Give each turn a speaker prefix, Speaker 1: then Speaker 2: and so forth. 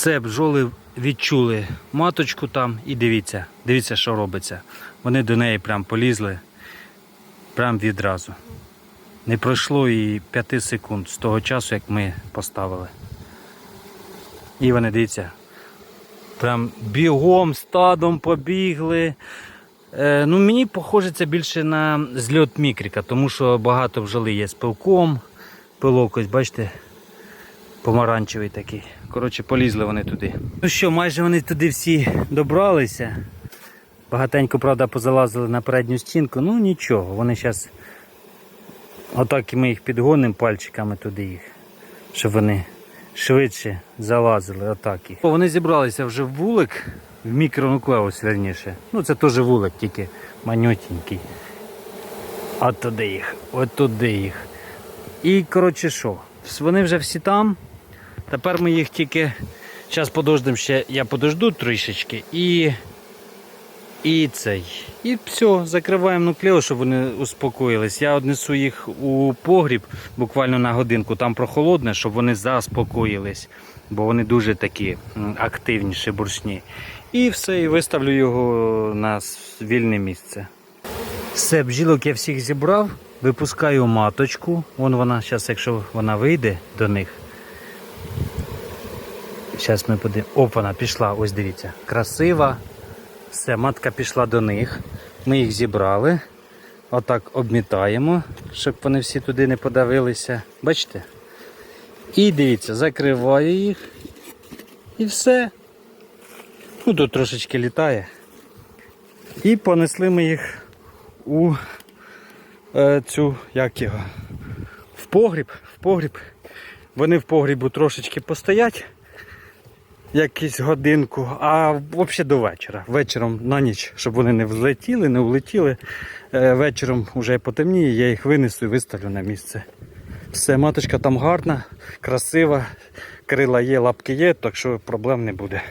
Speaker 1: Все, бджоли відчули маточку там і дивіться, дивіться, що робиться. Вони до неї прям полізли, прям відразу. Не пройшло і 5 секунд з того часу, як ми поставили. І вони дивіться, прям бігом, стадом побігли. Е, ну, мені похоже це більше на зльот мікрика, тому що багато бджоли є з пилком. Пилок, ось бачите, помаранчевий такий. Коротше, полізли вони туди. Ну що, майже вони туди всі добралися. Багатенько, правда, позалазили на передню стінку. Ну нічого, вони зараз. Отак і ми їх підгонимо пальчиками туди їх, щоб вони швидше залазили. Отак їх. Вони зібралися вже в вулик, в мікронуклеус, верніше. Ну це теж вулик, тільки манютенький. От туди їх, от туди їх. І коротше що, вони вже всі там. Тепер ми їх тільки. Зараз подождемо ще, я подожду трішечки і. І цей. І все, закриваємо нуклео, щоб вони успокоїлись. Я однесу їх у погріб буквально на годинку, там прохолодне, щоб вони заспокоїлись, бо вони дуже такі м, активні, шебуршні. І все, і виставлю його на вільне місце. Все, бджілок я всіх зібрав, випускаю маточку. Вон вона, зараз, якщо вона вийде до них. Зараз ми подивимося. Оп, вона пішла, ось дивіться. Красива. Все, матка пішла до них. Ми їх зібрали. Отак обмітаємо, щоб вони всі туди не подавилися. Бачите? І дивіться, закриваю їх. І все. Ну, тут трошечки літає. І понесли ми їх у е, цю, як його, в погріб, в погріб. Вони в погрібу трошечки постоять якусь годинку, а взагалі до вечора. Вечором на ніч, щоб вони не взлетіли, не улетіли. Е, Вечором вже потемніє, я їх винесу і виставлю на місце. Все, маточка там гарна, красива, крила є, лапки є, так що проблем не буде.